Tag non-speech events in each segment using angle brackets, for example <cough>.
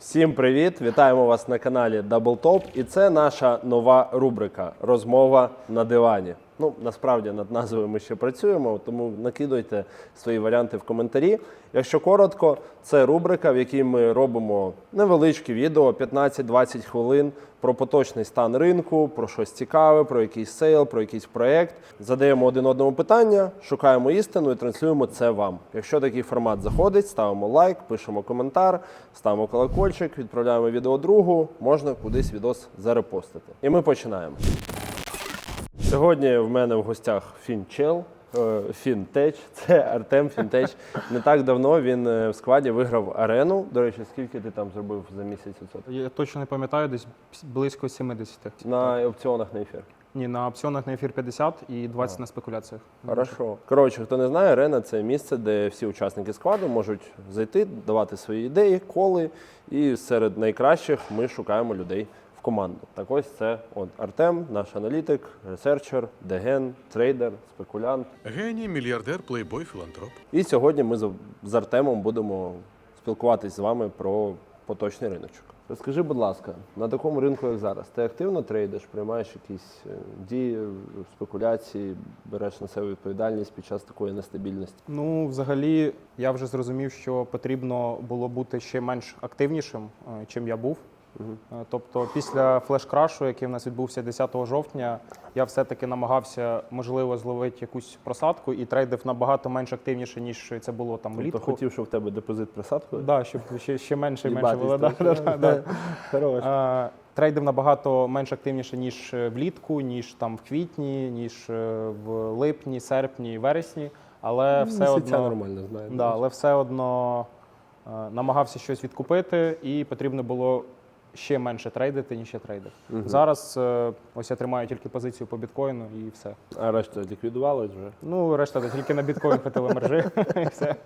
Всім привіт! Вітаємо вас на каналі Double Top. І це наша нова рубрика Розмова на дивані. Ну, насправді над назвою ми ще працюємо, тому накидуйте свої варіанти в коментарі. Якщо коротко, це рубрика, в якій ми робимо невеличкі відео 15-20 хвилин про поточний стан ринку, про щось цікаве, про якийсь сейл, про якийсь проєкт. Задаємо один одному питання, шукаємо істину і транслюємо це вам. Якщо такий формат заходить, ставимо лайк, пишемо коментар, ставимо колокольчик, відправляємо відео другу, можна кудись відос зарепостити. І ми починаємо. Сьогодні в мене в гостях Фінчел. е, Фінтеч, <laughs> це Артем Фінтеч. Не так давно він е, в складі виграв арену. До речі, скільки ти там зробив за місяць відсотків? Я точно не пам'ятаю, десь близько 70. На опціонах на ефір. Ні, на опціонах на ефір 50 і 20 на спекуляціях. Хорошо. Коротше, хто не знає, арена це місце, де всі учасники складу можуть зайти, давати свої ідеї, коли. І серед найкращих ми шукаємо людей в команду. Так ось це от Артем, наш аналітик, ресерчер, деген, трейдер, спекулянт. Геній, мільярдер, плейбой, філантроп. І сьогодні ми з- з Артемом будемо спілкуватись з вами про поточний риночок. Розкажи, будь ласка, на такому ринку, як зараз, ти активно трейдиш, приймаєш якісь е, дії, спекуляції, береш на себе відповідальність під час такої нестабільності? Ну, взагалі, я вже зрозумів, що потрібно було бути ще менш активнішим, е, чим я був. Е, Тобто, після флеш-крашу, який в нас відбувся 10 жовтня, я все-таки намагався, можливо, зловити якусь просадку і трейдив набагато менш активніше, ніж це було там Тобто влітку. хотів, щоб в тебе депозит присадкою? Да, щоб ще, ще менше і менше було. Да, да, да, да. <laughs> Е, Трейдив набагато менш активніше, ніж е, влітку, ніж там в квітні, ніж в липні, серпні, вересні. Але все одно, нормально знаю. да, але все одно намагався щось відкупити, і потрібно було ще менше трейдити, ніж я трейдив. Зараз е, ось я тримаю тільки позицію по біткоїну і все. А решта ліквідувалось вже? Ну, решта тільки на біткоін хватило мержи. <laughs> і все.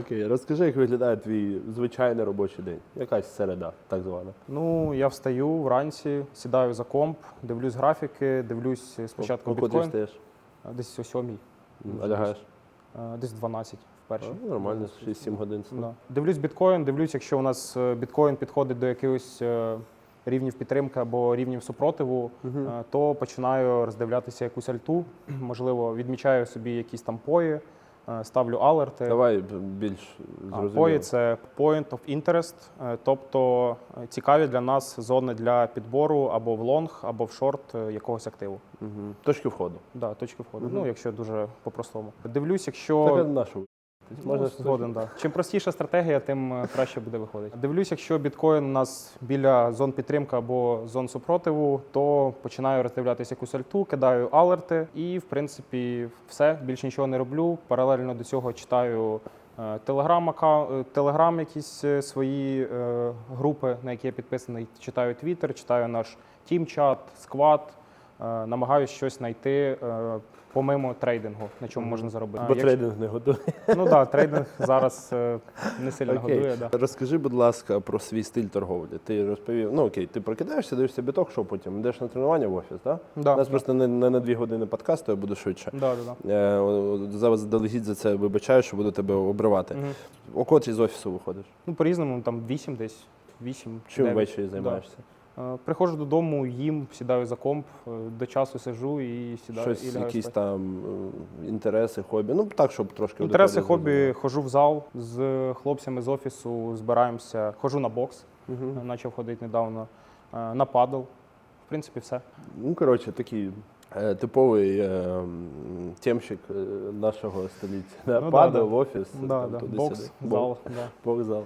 Окей, розкажи, як виглядає твій звичайний робочий день. Якась середа, так звана. Ну, я встаю вранці, сідаю за комп, дивлюсь графіки, дивлюсь спочатку котрій біткоін. встаєш? Десь о сьомій. А лягаєш? Е, Десь 12 вперше. А, Нормально, 6-7 годин. сну. Да. Дивлюсь біткоін, дивлюсь, якщо у нас е, біткоін підходить до якихось е, рівнів підтримки або рівнів супротиву, е, то починаю роздивлятися якусь альту. <clears throat> Можливо, відмічаю собі якісь там пої, е, ставлю алерти. Давай більш А, зрозуміло. Пої це point of interest, е, тобто е, цікаві для нас зони для підбору або в лонг, або в шорт е, якогось активу. Мгм. Точки входу. Да, точки входу. Ну, якщо дуже по-простому. Дивлюсь, якщо Так, а нашу. Ну, Можна згоден, да. Чим простіша стратегія, тим е, краще буде виходити. Дивлюсь, якщо біткоін у нас біля зон підтримки або зон супротиву, то починаю роздивлятися якусь альту, кидаю алерти, і в принципі все більше нічого не роблю. Паралельно до цього читаю. е, Телеграм, е, телеграм, якісь свої групи, на які я підписаний. Читаю Твіттер, читаю наш тім-чат, сквад. Е, намагаюся щось знайти е, помимо трейдингу, на чому можна заробити. Бо Якщо- трейдинг не готовий. Ну так, да, трейдинг зараз е, не сильно годує. Да. Розкажи, будь ласка, про свій стиль торговлі. Ти розповів, ну окей, ти прокидаєшся, дивишся біток, що потім йдеш на тренування в офіс, так? Да, У нас да. просто не, не на дві години подкасту, я буду швидше. Да, да, да. Е, о, Зараз заздалегідь за це вибачаю, що буду тебе обривати. О котрій з офісу виходиш? Ну, по-різному, там 8 десь, 8. Чим 9. ввечері займаєшся? Е, Приходжу додому, їм, сідаю за комп, е, до часу сижу і сідаю і Щось, лягаю якісь спати. там е, інтереси, хобі. Ну так, щоб трошки Інтереси, хобі, хожу в зал з хлопцями з офісу, збираємося, хожу на бокс, е, почав ходити недавно, на падл. В принципі, все. Ну, коротше, такий типовий е, темщик нашого століття. Да? Ну, да, Падав да. в офіс, Да, там, да. туди-сюди. Бокс, Бок- зал. Да. Бокс-зал.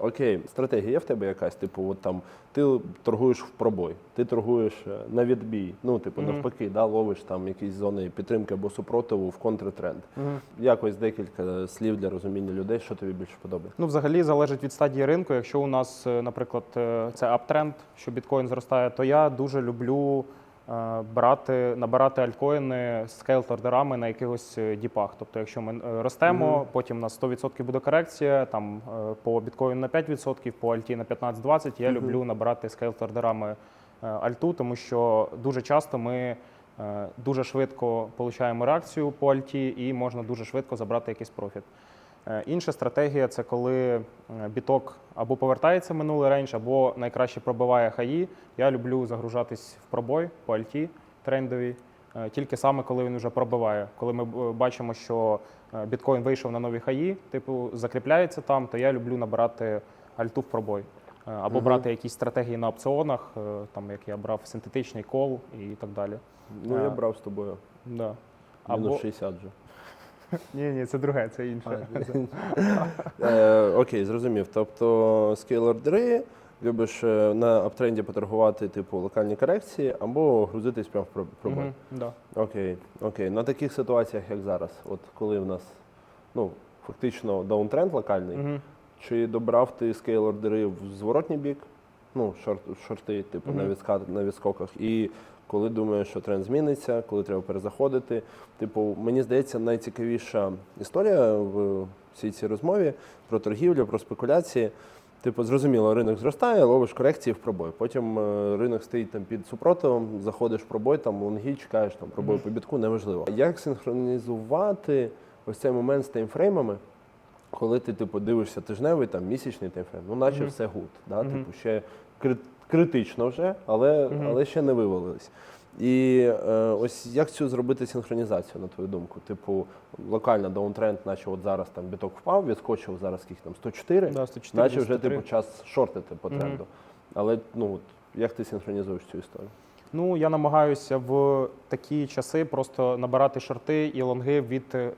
Окей, стратегія є в тебе якась? Типу, от там ти торгуєш в пробой, ти торгуєш е, на відбій. Ну, типу, Мгм. навпаки, да, ловиш там якісь зони підтримки або супротиву в контртренд. Мгм. Якось декілька слів для розуміння людей, що тобі більше подобається. Ну, взагалі залежить від стадії ринку. Якщо у нас, е, наприклад, е, це аптренд, що біткоін зростає, то я дуже люблю е, брати, набирати альткоїни з скейлт-ордерами на якихось е, діпах. Тобто, якщо ми е, ростемо, Мгм. потім на 100% буде корекція, там е, по біткоїну на 5%, по альті на 15-20%, я Мгм. люблю набирати скейлт-ордерами е, альту, тому що дуже часто ми. е, Дуже швидко отримуємо реакцію по альті і можна дуже швидко забрати якийсь профіт. Е, Інша стратегія це коли е, біток або повертається в минулий рейндж, або найкраще пробиває хаї. Я люблю загружатись в пробой по альті трендовій, е, тільки саме коли він вже пробиває. Коли ми бачимо, що біткоін вийшов на нові хаї, типу закріпляється там, то я люблю набирати альту в пробой. Або Мгм. брати якісь стратегії на опціонах, там як я брав синтетичний кол і так далі. Ну, я брав з тобою. Да. Або 60 вже. <laughs> ні, ні, це друге, це інше. <laughs> Е, окей, зрозумів. Тобто скейл-ордери, любиш е, на аптренді поторгувати, типу, локальні корекції, або грузитись прямо в про- пробой. Мгм, да. Окей, окей. На таких ситуаціях, як зараз, от коли в нас ну, фактично даунтренд локальний, Мгм. чи добрав ти скейл-ордери в зворотній бік, ну, шорт, шорти, типу, на, відска, на відскоках, і коли думаєш, що тренд зміниться, коли треба перезаходити. Типу, мені здається, найцікавіша історія в всій цій розмові про торгівлю, про спекуляції. Типу, зрозуміло, ринок зростає, ловиш корекції в пробой. Потім е, ринок стоїть там під супротивом, заходиш в пробой, там лонги, чекаєш там пробой по бітку, неважливо. Як синхронізувати ось цей момент з таймфреймами, коли ти типу дивишся тижневий, там місячний таймфрейм, ну наче Мгм. все гуд. Да? Мгм. Типу, ще критично вже, але, Мгм. але ще не вивалились. І е, ось як цю зробити синхронізацію, на твою думку? Типу, локально даунтренд, наче от зараз там біток впав, відскочив зараз скільки там 104, Да, 104, наче вже типу час шортити по тренду. Але ну от як ти синхронізуєш цю історію? Ну, я намагаюся в такі часи просто набирати шорти і лонги від е,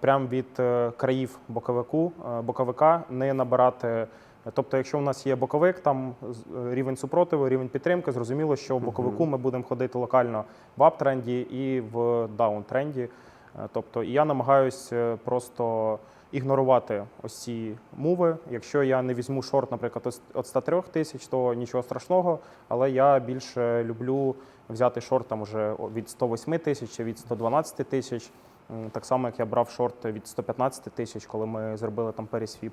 прям від е, країв боковику, е, боковика, не набирати. Тобто, якщо у нас є боковик, там е, рівень супротиву, рівень підтримки, зрозуміло, що в боковику ми будемо ходити локально в ап-тренді і в даун-тренді. Е, Тобто, я намагаюся просто ігнорувати ось ці муви. Якщо я не візьму шорт, наприклад, от 103 тисяч, то нічого страшного. Але я більше люблю взяти шорт там уже від 108 тисяч чи від 112 тисяч. Так само, як я брав шорт від 115 тисяч, коли ми зробили там пересвіп.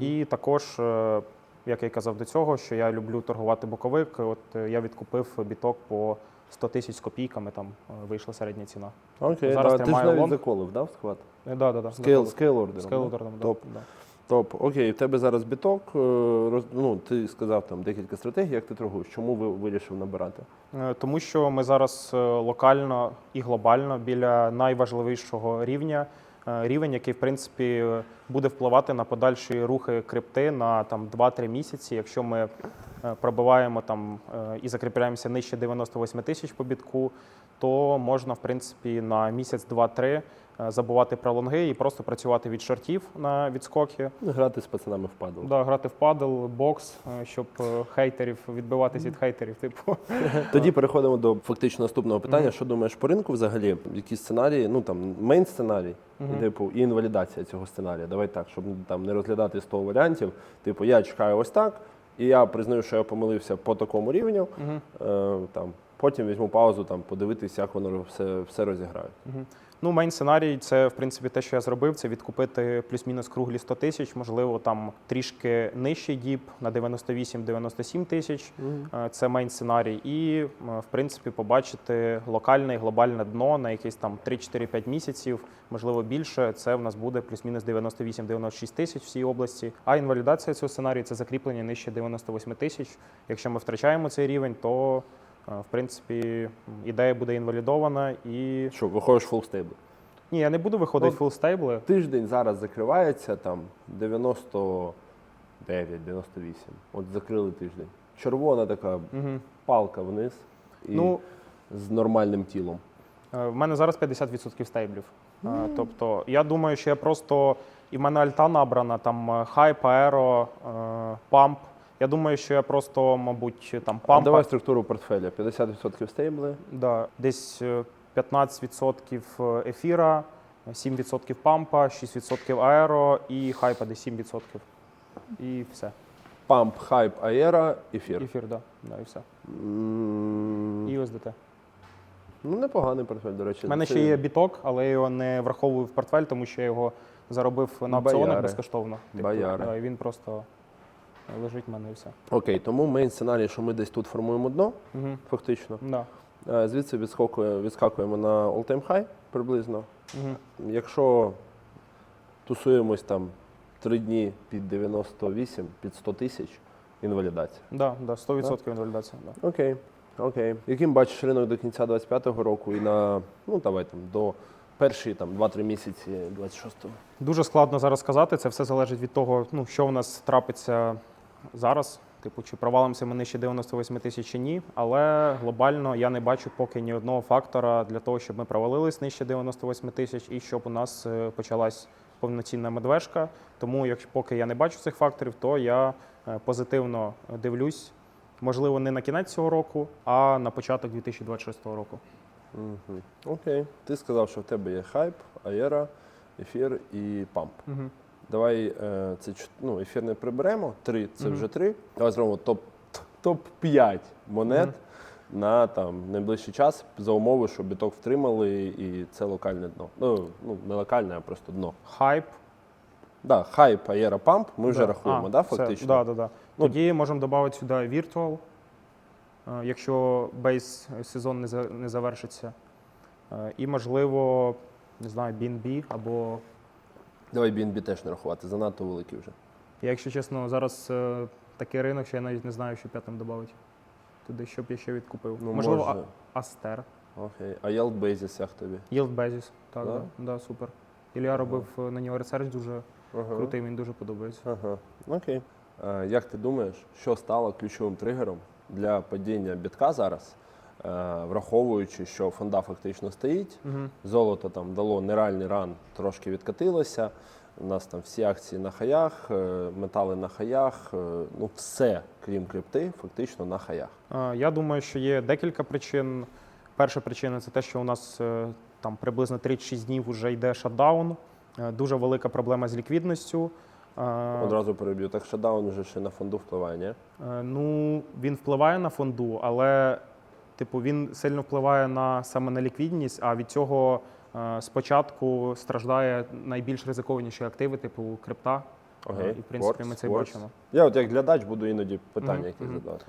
І також, е, як я й казав до цього, що я люблю торгувати боковик. От е, я відкупив біток по 100 тисяч з копійками, там е, вийшла середня ціна. Окей, Зараз да, ти ж навіть лонг. заколив, да, в схват? Да, да, да. Скейл, скейл ордером. Скейл да? да, Топ. да. Топ, окей, в тебе зараз біток. е, Ну, ти сказав там декілька стратегій, як ти торгуєш. Чому ви вирішив набирати? Е, Тому що ми зараз е, локально і глобально біля найважливішого рівня. Рівень, який в принципі буде впливати на подальші рухи крипти на там 2-3 місяці. Якщо ми е, пробиваємо там е, і закріпляємося нижче 98 тисяч по бітку, то можна в принципі на місяць, два-три е, забувати про лонги і просто працювати від шортів на відскоки. Грати з пацанами в падл. Да, грати в падл, бокс, щоб хейтерів відбиватись від хейтерів. Типу, <laughs> Тоді переходимо до фактично наступного питання. Мгм. Що думаєш по ринку взагалі? Які сценарії, ну там мейн сценарій, Мгм. типу, і інвалідація цього сценарія. Давай так, щоб там не розглядати 100 варіантів. Типу, я чекаю ось так, і я признаю, що я помилився по такому рівню. Угу. Е, там, потім візьму паузу, там, подивитися, як воно все, все розіграють. Мгм. Ну, мейн сценарій це в принципі те, що я зробив, це відкупити плюс-мінус круглі 100 тисяч, можливо, там трішки нижчий діп на 98-97 тисяч. Е, Це мейн сценарій. І е, в принципі побачити локальне і глобальне дно на якісь там 3-4-5 місяців, можливо більше. Це в нас буде плюс-мінус 98-96 тисяч в цій області. А інвалідація цього сценарію це закріплення нижче 98 тисяч. Якщо ми втрачаємо цей рівень, то в принципі ідея буде інвалідована і Що, виходиш фул стейбл. ні, я не буду виходити Ну, фул стейбли. Тиждень зараз закривається там 99-98. От закрили тиждень. Червона така Угу. палка вниз і Ну, з нормальним тілом. е, в мене зараз 50% стейблів. Е, Тобто, я думаю, що я просто і в мене альта набрана, там е, хайп, аеро, е, памп. Я думаю, що я просто, мабуть, там А памп. давай структуру портфеля. 50% стейбли. Да, десь е, 15% ефіра, 7% пампа, 6% аеро і хайпа десь 7%. І все. Памп, хайп, аера, ефір. Ефір, да. да і все. І USDT. Ну, непоганий портфель, до речі. У мене Це- ще є біток, але я його не враховую в портфель, тому що я його заробив на опціонах Бояри. безкоштовно. Бояри. да, і він просто лежить в мене і все. Окей, тому мейн сценарій, що ми десь тут формуємо дно, Угу. фактично. Да. Е, Звідси відскакує, відскакуємо на all-time high приблизно. Угу. Якщо тусуємось там три дні під 98, під 100 тисяч інвалідація. Да, да, 100% інвалідація. Да. Окей, окей. Яким бачиш ринок до кінця 25-го року і на ну давай там до перші там 2-3 місяці 26-го? Дуже складно зараз сказати. Це все залежить від того, ну що в нас трапиться зараз. Типу, чи провалимося ми нижче 98 тисяч чи ні. Але глобально я не бачу поки ні одного фактора для того, щоб ми провалились нижче 98 тисяч і щоб у нас е, почалась повноцінна медвежка. Тому, якщо поки я не бачу цих факторів, то я е, позитивно дивлюсь. Можливо, не на кінець цього року, а на початок 2026 року. Угу. Окей. Ти сказав, що в тебе є хайп, аєра, ефір і памп. Угу. Давай е, це ну, ефір не приберемо. Три це вже три. Давай зробимо топ топ 5 монет на там найближчий час за умови, що біток втримали, і це локальне дно. Ну, ну не локальне, а просто дно. Хайп. Да, хайп, аєра, памп. Ми вже рахуємо, А, да, фактично. Да, да, да. Ну, Тоді можемо додати сюди Virtual, е, якщо бейс сезон не за- не завершиться. Е, І, можливо, не знаю, BNB або. Давай BNB теж не рахувати, занадто великий вже. Я, якщо чесно, зараз е, такий ринок, що я навіть не знаю, що п'ятим додати. Туди, щоб я ще відкупив. Ну, можливо, може. А- Астер. Окей. А Yield Basis як тобі? Yield Basis. Так, Да? да? Да, супер. Ілля робив е, на нього ресерч дуже Ага. крутий, мені дуже подобається. Ага. Окей. Е, як ти думаєш, що стало ключовим тригером для падіння бітка зараз, враховуючи, що фонда фактично стоїть, Угу. золото там дало нереальний ран, трошки відкатилося. У нас там всі акції на хаях, е, метали на хаях, е, ну все, крім крипти, фактично на хаях. Е, Я думаю, що є декілька причин. Перша причина це те, що у нас е, там приблизно 36 днів вже йде шатдаун. Е, Дуже велика проблема з ліквідністю. Е, Одразу переб'ю. Так шатдаун вже ще на фонду впливає, ні? е, Ну, він впливає на фонду, але типу він сильно впливає на саме на ліквідність, а від цього е, спочатку страждає найбільш ризикованіші активи, типу крипта. Е, І в принципі ми це works. бачимо. Я от як глядач буду іноді питання Мгм, якісь мгм. задавати.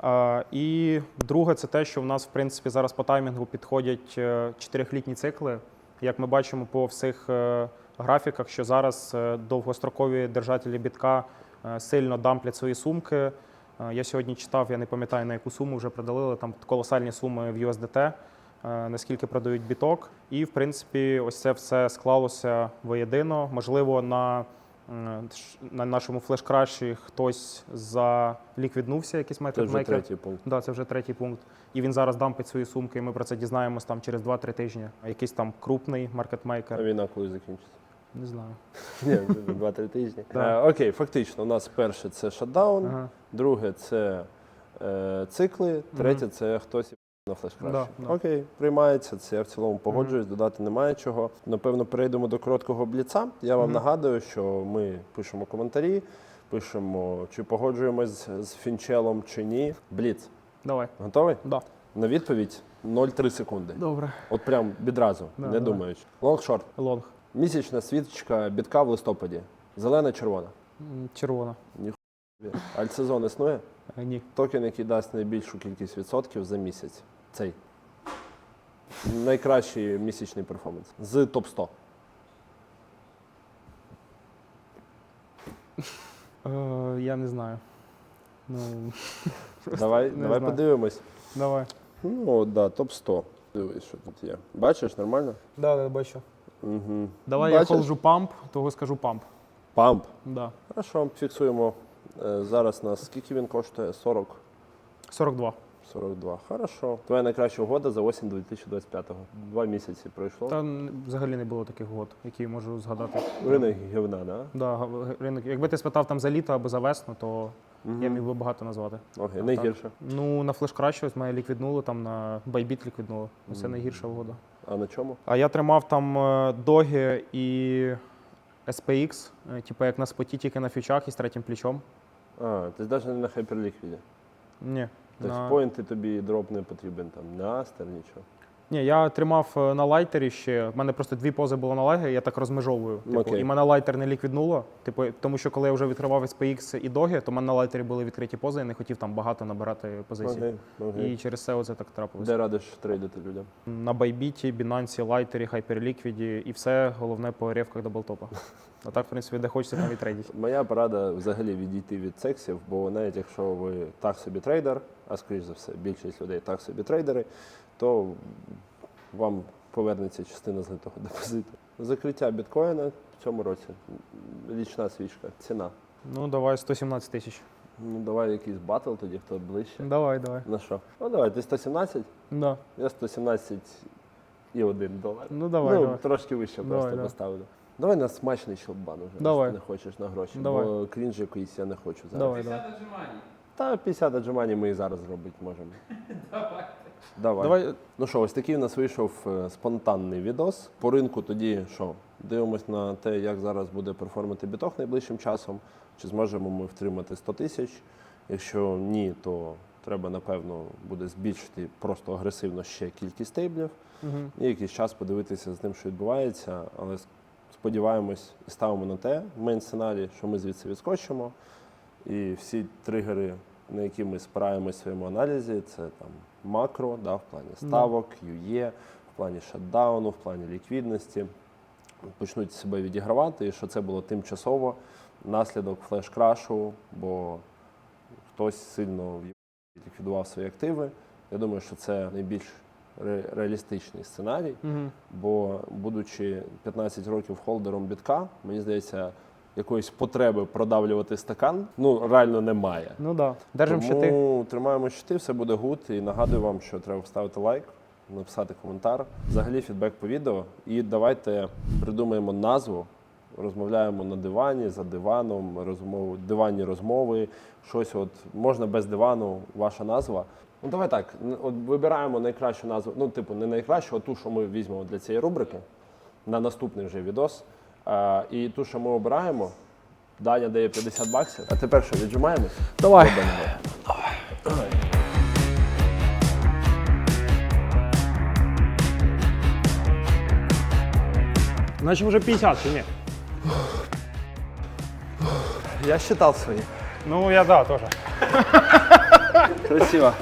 А, І друге, це те, що в нас в принципі зараз по таймінгу підходять е, чотирьохлітні цикли. Як ми бачимо по всіх е, графіках, що зараз е, довгострокові держателі бітка е, сильно дамплять свої сумки. Е, Я сьогодні читав, я не пам'ятаю на яку суму вже продалили там колосальні суми в USDT, е, наскільки продають біток. І в принципі, ось це все склалося воєдино. Можливо, на на нашому флеш-краші хтось заліквіднувся, якийсь Це вже маркетмейкер. третій пункт. Да, це вже третій пункт. І він зараз дампить свої сумки, і ми про це дізнаємось там через 2-3 тижні. А Якийсь там крупний А маркетмейкер. війна коли закінчиться? Не знаю. Ні, два-три тижні. Е, окей, фактично, у нас перше це шатдаун, Ага. друге це е, цикли, третє це хтось на флеш-краші. Да, да. Окей, приймається. Це я в цілому погоджуюсь, додати немає чого. Напевно, перейдемо до короткого бліца. Я вам нагадую, що ми пишемо коментарі, пишемо, чи погоджуємось з фінчелом, чи ні. Бліц. Давай. Готовий? Да. На відповідь 0,3 секунди. Добре. От прям відразу, Да, не давай. думаючи. Лонгшорт. Лонг. Місячна свічка бітка в листопаді. Зелена, червона. Червона. Альтсезон існує? Е, Ні. Токен, який дасть найбільшу кількість відсотків за місяць. Цей. Найкращий місячний перформанс. З топ 100. Е, я не знаю. Ну, <laughs> Давай, не давай знаю. подивимось. Давай. Ну, от, да, топ 100. Дивись, що тут є. Бачиш, нормально? Да, да, бачу. Угу. Давай Бачиш? я холджу памп, того скажу памп. Памп. Да. Хорошо, фіксуємо. Е, Зараз нас скільки він коштує? 40. 42. 42. Хорошо. Твоя найкраща угода за осінь 2025-го. Два місяці пройшло. Та взагалі не було таких год, які можу згадати. Ринок гівна, да? Да, ринок. Якби ти спитав там за літо або за весну, то Мгм. я міг би багато назвати. Окей, найгірше. Ну, на флеш краще, ось мене ліквіднули, там на Bybit ліквіднули. Це найгірша угода. А на чому? А я тримав там е, доги і SPX, е, типу як на споті, тільки на фічах і з третім плечом. А, ти навіть не на хайперліквіді. Ні. Тобто На... поінти тобі дроп не потрібен там, не астер, нічого. Ні, я тримав е, на лайтері ще. У мене просто дві пози було на лайгері, я так розмежовую. Типу, Окей. і мене лайтер не ліквіднуло. Типу, тому що коли я вже відкривав SPX і доги, то в мене на лайтері були відкриті пози, я не хотів там багато набирати позицій. Окей, окей. І через це оце так трапилося. Де радиш трейдити людям? На Байбіті, Binance, Лайтері, Hyperliquid і все головне по ревках даблтопа. А так, в принципі, де хочеться, там і трейдіть. Моя порада взагалі відійти від сексів, бо навіть якщо ви так собі трейдер, а скоріш за все, більшість людей так собі трейдери, то вам повернеться частина злитого депозиту. Закриття біткоїна в цьому році. Річна свічка, ціна. Ну, давай 117 тисяч. Ну давай якийсь батл тоді, хто ближче. Давай, давай. На що? Ну давай, ти 117, Да. я 117 і 1 долар. Ну давай, ну, давай. трошки вище Давай, просто давай. поставлю. Давай на смачний щелбан уже, Давай. якщо ти не хочеш на гроші. Давай. Бо крінж якийсь я не хочу зараз. Давай, давай. Та 50 аджимані ми і зараз зробити можемо. <laughs> Давай. Давай. Давай. Ну що, ось такий у нас вийшов е, спонтанний відос. По ринку тоді що? Дивимось на те, як зараз буде перформити біток найближчим часом. Чи зможемо ми втримати 100 тисяч? Якщо ні, то треба, напевно, буде збільшити просто агресивно ще кількість стейблів. Угу. І якийсь час подивитися з ним, що відбувається, але сподіваємось і ставимо на те в мейн сценарії, що ми звідси відскочимо. І всі тригери, на які ми спираємось в своєму аналізі, це там макро, да, в плані ставок, QE, в плані шатдауну, в плані ліквідності, почнуть себе відігравати, і що це було тимчасово наслідок флеш-крашу, бо хтось сильно ліквідував свої активи. Я думаю, що це найбільш ре- реалістичний сценарій. Угу. Бо, будучи 15 років холдером бітка, мені здається, якоїсь потреби продавлювати стакан ну реально немає. Ну да. Держим Тому щити. тримаємо щити, все буде гуд. І нагадую вам, що треба вставити лайк, написати коментар. Взагалі фідбек по відео. І давайте придумаємо назву. Розмовляємо на дивані, за диваном, розмови, диванні розмови. Щось от можна без дивану, ваша назва. Ну давай так. От вибираємо найкращу назву. Ну, типу, не найкращу, а ту, що ми візьмемо для цієї рубрики на наступний вже відос. А, і ту, що ми обираємо, Даня дає 50 баксів. А тепер що, віджимаємось? Давай. Робимо. Наче вже 50 чи ні? Я считал свої. Ну, я да, теж. Красиво.